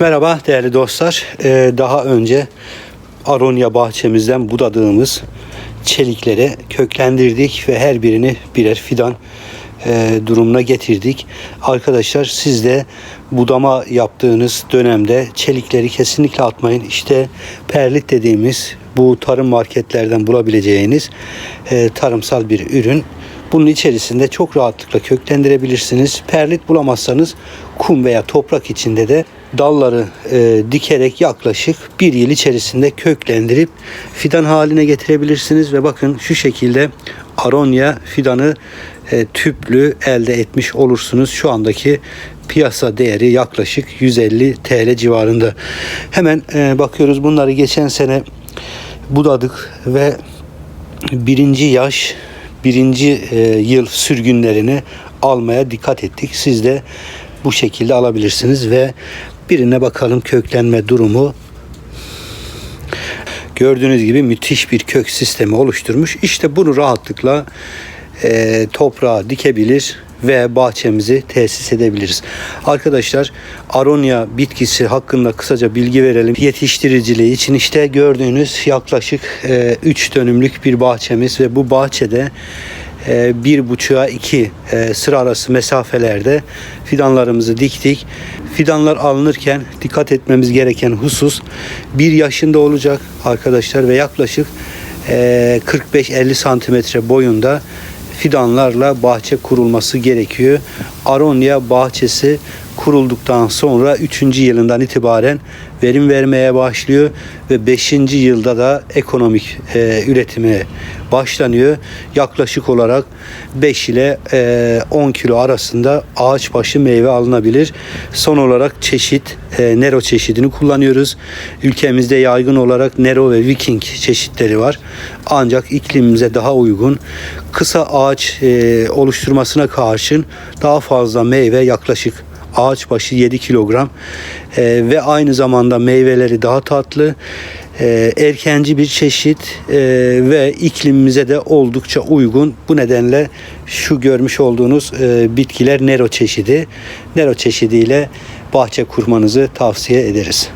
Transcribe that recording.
Merhaba değerli dostlar. Ee, daha önce Aronya bahçemizden budadığımız çelikleri köklendirdik ve her birini birer fidan e, durumuna getirdik. Arkadaşlar siz de budama yaptığınız dönemde çelikleri kesinlikle atmayın. İşte perlit dediğimiz bu tarım marketlerden bulabileceğiniz e, tarımsal bir ürün. Bunun içerisinde çok rahatlıkla köklendirebilirsiniz. Perlit bulamazsanız kum veya toprak içinde de dalları e, dikerek yaklaşık bir yıl içerisinde köklendirip fidan haline getirebilirsiniz ve bakın şu şekilde aronya fidanı e, tüplü elde etmiş olursunuz. Şu andaki piyasa değeri yaklaşık 150 TL civarında. Hemen e, bakıyoruz bunları geçen sene budadık ve birinci yaş birinci e, yıl sürgünlerini almaya dikkat ettik. Siz de bu şekilde alabilirsiniz ve birine bakalım köklenme durumu. Gördüğünüz gibi müthiş bir kök sistemi oluşturmuş. İşte bunu rahatlıkla e, toprağa dikebilir ve bahçemizi tesis edebiliriz. Arkadaşlar aronya bitkisi hakkında kısaca bilgi verelim. Yetiştiriciliği için işte gördüğünüz yaklaşık 3 dönümlük bir bahçemiz ve bu bahçede e, bir buçuğa iki e, sıra arası mesafelerde fidanlarımızı diktik. Fidanlar alınırken dikkat etmemiz gereken husus bir yaşında olacak arkadaşlar ve yaklaşık e, 45-50 santimetre boyunda fidanlarla bahçe kurulması gerekiyor. Aronya bahçesi kurulduktan sonra 3. yılından itibaren verim vermeye başlıyor ve 5. yılda da ekonomik e, üretime başlanıyor. Yaklaşık olarak 5 ile e, 10 kilo arasında ağaç başı meyve alınabilir. Son olarak çeşit e, Nero çeşidini kullanıyoruz. Ülkemizde yaygın olarak Nero ve Viking çeşitleri var. Ancak iklimimize daha uygun kısa ağaç e, oluşturmasına karşın daha fazla meyve yaklaşık ağaç başı 7 kilogram e, ve aynı zamanda meyveleri daha tatlı e, erkenci bir çeşit e, ve iklimimize de oldukça uygun. Bu nedenle şu görmüş olduğunuz e, bitkiler Nero çeşidi. Nero çeşidiyle bahçe kurmanızı tavsiye ederiz.